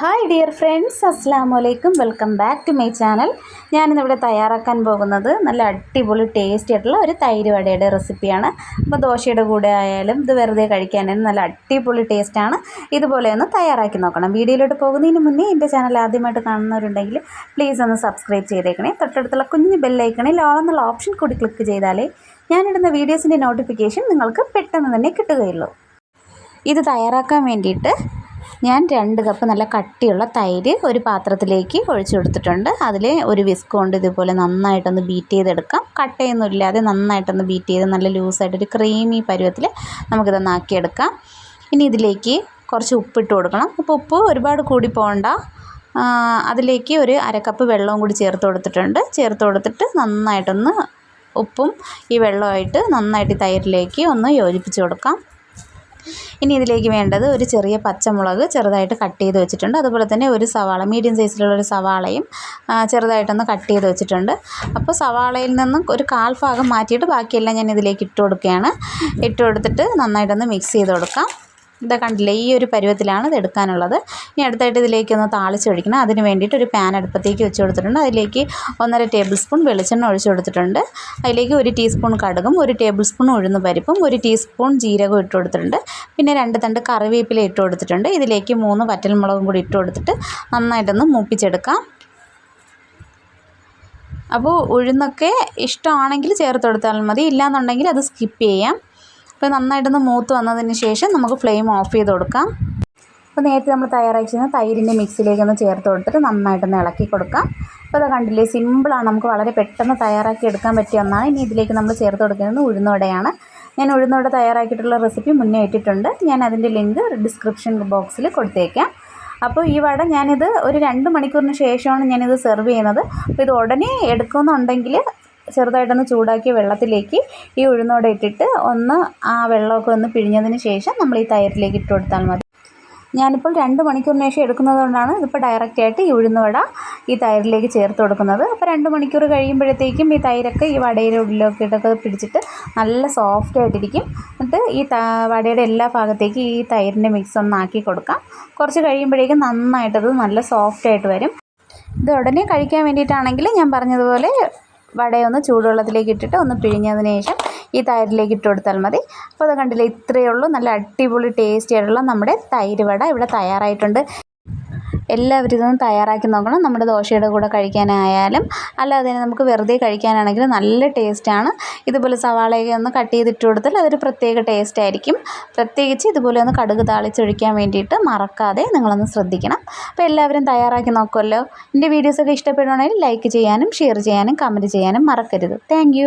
Hi dear friends അസ്സാം വലൈക്കും welcome back to my channel ഞാനിന്നിവിടെ തയ്യാറാക്കാൻ പോകുന്നത് നല്ല അടിപൊളി ടേസ്റ്റി ആയിട്ടുള്ള ഒരു തൈര് വടയുടെ റെസിപ്പിയാണ് അപ്പോൾ ദോശയുടെ കൂടെ ആയാലും ഇത് വെറുതെ കഴിക്കാനും നല്ല അടിപൊളി ടേസ്റ്റാണ് ഇതുപോലെ ഒന്ന് തയ്യാറാക്കി നോക്കണം. വീഡിയോയിലോട്ട് പോകുന്നതിന് മുന്നേ എന്റെ ചാനൽ ആദ്യമായിട്ട് കാണുന്നവരുണ്ടെങ്കിൽ പ്ലീസ് ഒന്ന് സബ്സ്ക്രൈബ് ചെയ്തേക്കണേ. തൊട്ടടുത്തുള്ള കുഞ്ഞ് ബെല്ലൈക്കണിൽ ഓളെന്നുള്ള ഓപ്ഷൻ കൂടി ക്ലിക്ക് ചെയ്താലേ ഞാനിടുന്ന വീഡിയോസിന്റെ നോട്ടിഫിക്കേഷൻ നിങ്ങൾക്ക് പെട്ടെന്ന് തന്നെ കിട്ടുകയുള്ളൂ. ഇത് തയ്യാറാക്കാൻ വേണ്ടിയിട്ട് ഞാൻ രണ്ട് കപ്പ് നല്ല കട്ടിയുള്ള തൈര് ഒരു പാത്രത്തിലേക്ക് ഒഴിച്ചു കൊടുത്തിട്ടുണ്ട്. അതിൽ ഒരു വിസ്ക് കൊണ്ട് ഇതുപോലെ നന്നായിട്ടൊന്ന് ബീറ്റ് ചെയ്തെടുക്കാം. കട്ടയൊന്നും ഇല്ലാതെ നന്നായിട്ടൊന്ന് ബീറ്റ് ചെയ്ത് നല്ല ലൂസായിട്ടൊരു ക്രീമി പരുവത്തിൽ നമുക്കിതൊന്ന് ആക്കിയെടുക്കാം. ഇനി ഇതിലേക്ക് കുറച്ച് ഉപ്പിട്ട് കൊടുക്കണം. അപ്പോൾ ഉപ്പ് ഒരുപാട് കൂടി പോകണ്ട അതിലേക്ക് ഒരു അരക്കപ്പ് വെള്ളവും കൂടി ചേർത്ത് കൊടുത്തിട്ടുണ്ട്. ചേർത്ത് കൊടുത്തിട്ട് നന്നായിട്ടൊന്ന് ഉപ്പും ഈ വെള്ളമായിട്ട് നന്നായിട്ട് തൈരിലേക്ക് ഒന്ന് യോജിപ്പിച്ച് കൊടുക്കാം. ഇനി ഇതിലേക്ക് വേണ്ടത് ഒരു ചെറിയ പച്ചമുളക് ചെറുതായിട്ട് കട്ട് ചെയ്ത് വെച്ചിട്ടുണ്ട്. അതുപോലെ തന്നെ ഒരു സവാള മീഡിയം സൈസിലുള്ള ഒരു സവാളയും ചെറുതായിട്ടൊന്ന് കട്ട് ചെയ്ത് വെച്ചിട്ടുണ്ട്. അപ്പോൾ സവാളയിൽ നിന്നും ഒരു കാൽ ഭാഗം മാറ്റിയിട്ട് ബാക്കിയെല്ലാം ഞാൻ ഇതിലേക്ക് ഇട്ട് കൊടുക്കുകയാണ്. ഇട്ട് കൊടുത്തിട്ട് നന്നായിട്ടൊന്ന് മിക്സ് ചെയ്ത് കൊടുക്കാം. ഇതാ കണ്ടില്ലേ ഈ ഒരു പരുവത്തിലാണ് ഇത് എടുക്കാനുള്ളത്. ഇനി അടുത്തായിട്ട് ഇതിലേക്ക് ഒന്ന് താളിച്ചൊഴിക്കണം അതിന് വേണ്ടിയിട്ട് ഒരു പാൻ അടുപ്പത്തേക്ക് വെച്ച് കൊടുത്തിട്ടുണ്ട്. അതിലേക്ക് ഒന്നര ടേബിൾ സ്പൂൺ വെളിച്ചെണ്ണ ഒഴിച്ച് കൊടുത്തിട്ടുണ്ട്. അതിലേക്ക് ഒരു ടീസ്പൂൺ കടുകും ഒരു ടേബിൾ സ്പൂൺ ഉഴുന്ന് പരിപ്പും ഒരു ടീസ്പൂൺ ജീരകം ഇട്ട് കൊടുത്തിട്ടുണ്ട്. പിന്നെ രണ്ട് തണ്ട് കറിവേപ്പില ഇട്ട് കൊടുത്തിട്ടുണ്ട്. ഇതിലേക്ക് മൂന്ന് വറ്റൽമുളകും കൂടി ഇട്ട് കൊടുത്തിട്ട് നന്നായിട്ടൊന്ന് മൂപ്പിച്ചെടുക്കാം. അപ്പോൾ ഉഴുന്നൊക്കെ ഇഷ്ടമാണെങ്കിൽ ചേർത്ത് കൊടുത്താൽ മതി. ഇല്ലാന്നുണ്ടെങ്കിൽ അത് സ്കിപ്പ് ചെയ്യാം. അപ്പോൾ നന്നായിട്ടൊന്ന് മൂത്ത് വന്നതിന് ശേഷം നമുക്ക് ഫ്ലെയിം ഓഫ് ചെയ്ത് കൊടുക്കാം. അപ്പോൾ നേരത്തെ നമ്മൾ തയ്യാറാക്കിയിരുന്ന തൈരിന്റെ മിക്സിലേക്ക് ഒന്ന് ചേർത്ത് കൊടുത്തിട്ട് നന്നായിട്ടൊന്ന് ഇളക്കി കൊടുക്കാം. അപ്പോൾ അത് കണ്ടില്ലേ സിമ്പിളാണ് നമുക്ക് വളരെ പെട്ടെന്ന് തയ്യാറാക്കി എടുക്കാൻ പറ്റിയ ഒന്നാണ്. ഇനി ഇതിലേക്ക് നമ്മൾ ചേർത്ത് കൊടുക്കുന്നത് ഉഴുന്നോടെയാണ് ഞാൻ ഉഴുന്നോടെ തയ്യാറാക്കിയിട്ടുള്ള റെസിപ്പി മുന്നേ ഇട്ടിട്ടുണ്ട്. ഞാൻ അതിന്റെ ലിങ്ക് ഡിസ്ക്രിപ്ഷൻ ബോക്സിൽ കൊടുത്തേക്കാം. അപ്പോൾ ഈ വട ഞാനിത് ഒരു രണ്ട് മണിക്കൂറിന് ശേഷമാണ് ഞാനിത് സെർവ് ചെയ്യുന്നത്. അപ്പോൾ ഇത് ഉടനെ എടുക്കുന്നുണ്ടെങ്കിൽ ചെറുതായിട്ടൊന്ന് ചൂടാക്കിയ വെള്ളത്തിലേക്ക് ഈ ഉഴുന്നോടെ ഇട്ടിട്ട് ഒന്ന് ആ വെള്ളമൊക്കെ ഒന്ന് പിഴിഞ്ഞതിന് ശേഷം നമ്മൾ ഈ തൈരിലേക്ക് ഇട്ട് കൊടുത്താൽ മതി. ഞാനിപ്പോൾ രണ്ട് മണിക്കൂറിന് ശേഷം എടുക്കുന്നത് കൊണ്ടാണ് ഇതിപ്പോൾ ഡയറക്റ്റായിട്ട് ഈ ഉഴുന്നുവട ഈ തൈരിലേക്ക് ചേർത്ത് കൊടുക്കുന്നത്. അപ്പോൾ രണ്ട് മണിക്കൂർ കഴിയുമ്പോഴത്തേക്കും ഈ തൈരൊക്കെ ഈ വടയുടെ ഉള്ളിലൊക്കെ ഇട്ടൊക്കെ പിടിച്ചിട്ട് നല്ല സോഫ്റ്റ് ആയിട്ടിരിക്കും. എന്നിട്ട് ഈ വടയുടെ എല്ലാ ഭാഗത്തേക്കും ഈ തൈരിന്റെ മിക്സ് ഒന്ന് ആക്കി കൊടുക്കാം. കുറച്ച് കഴിയുമ്പോഴേക്കും നന്നായിട്ടത് നല്ല സോഫ്റ്റ് ആയിട്ട് വരും. ഇത് ഉടനെ കഴിക്കാൻ വേണ്ടിയിട്ടാണെങ്കിൽ ഞാൻ പറഞ്ഞതുപോലെ വടയൊന്ന് ചൂടുവെള്ളത്തിലേക്ക് ഇട്ടിട്ട് ഒന്ന് പിഴിഞ്ഞതിന് ശേഷം ഈ തൈരിലേക്ക് ഇട്ട് കൊടുത്താൽ മതി. അപ്പോൾ അത് കണ്ടില്ലേ ഇത്രയേ ഉള്ളൂ. നല്ല അടിപൊളി ടേസ്റ്റി ആയിട്ടുള്ള നമ്മുടെ തൈര് വട ഇവിടെ തയ്യാറായിട്ടുണ്ട്. എല്ലാവരും ഇതൊന്ന് തയ്യാറാക്കി നോക്കണം. നമ്മുടെ ദോശയുടെ കൂടെ കഴിക്കാനായാലും അല്ലാതെ നമുക്ക് വെറുതെ കഴിക്കാനാണെങ്കിലും നല്ല ടേസ്റ്റാണ് ഇതുപോലെ സവാളയൊക്കെ ഒന്ന് കട്ട് ചെയ്തിട്ട് കൊടുത്താൽ അതൊരു പ്രത്യേക ടേസ്റ്റ് ആയിരിക്കും. പ്രത്യേകിച്ച് ഇതുപോലെ ഒന്ന് കടുക് താളിച്ചൊഴിക്കാൻ വേണ്ടിയിട്ട് മറക്കാതെ നിങ്ങളൊന്ന് ശ്രദ്ധിക്കണം. അപ്പോൾ എല്ലാവരും തയ്യാറാക്കി നോക്കുമല്ലോ എന്റെ വീഡിയോസൊക്കെ ഇഷ്ടപ്പെടുകയാണെങ്കിൽ ലൈക്ക് ചെയ്യാനും ഷെയർ ചെയ്യാനും കമന്റ് ചെയ്യാനും മറക്കരുത്. താങ്ക്